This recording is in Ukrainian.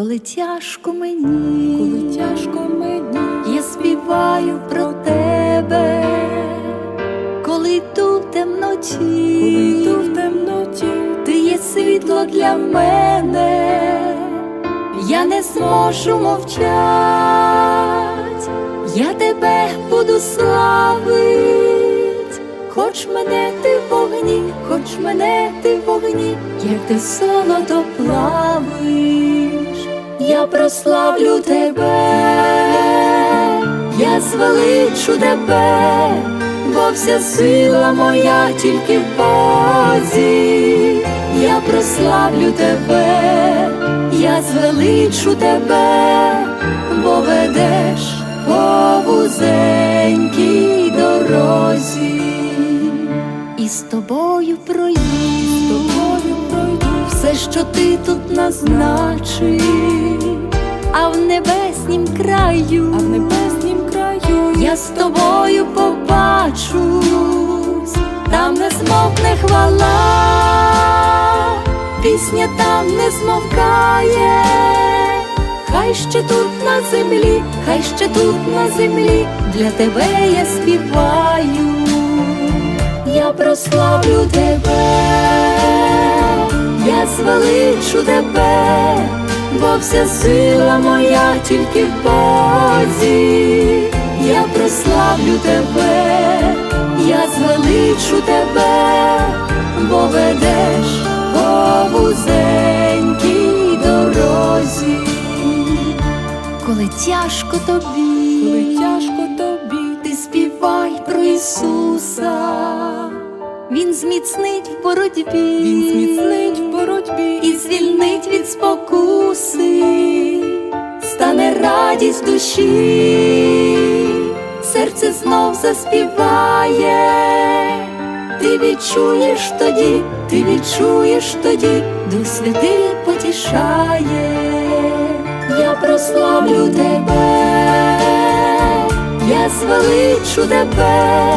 Коли тяжко мені, коли тяжко мені, я співаю про тебе, коли йду в темноті, коли йду в темноті, ти є світло для мене, я не зможу мовчать, я тебе буду славить, хоч мене ти в вогні, хоч мене ти в вогні, як ти солодо плавиш, я прославлю тебе, я звеличу тебе, бо вся сила моя тільки в Бозі, я прославлю тебе, я звеличу тебе, бо ведеш по вузенькій дорозі, і з тобою пройду, з тобою пройду, все, що ти тут назначив, небеснім краю, а в небеснім краю я з тобою побачусь, там не змовкне хвала, пісня там не змовкає, хай ще тут на землі, хай ще тут на землі, для тебе я співаю, я прославлю тебе, я звеличу тебе, бо вся сила моя тільки в Бозі, я прославлю тебе, я звеличу тебе, бо ведеш по вузенькій дорозі, коли тяжко тобі, коли тяжко тобі, ти співай про Ісуса, Він зміцнить в боротьбі, він зміцнить в боротьбі і звільнить від спокуси, стане радість душі, серце знов заспіває, ти відчуєш тоді, ти відчуєш тоді, Дух Святий потішає, я прославлю тебе, я звеличу тебе,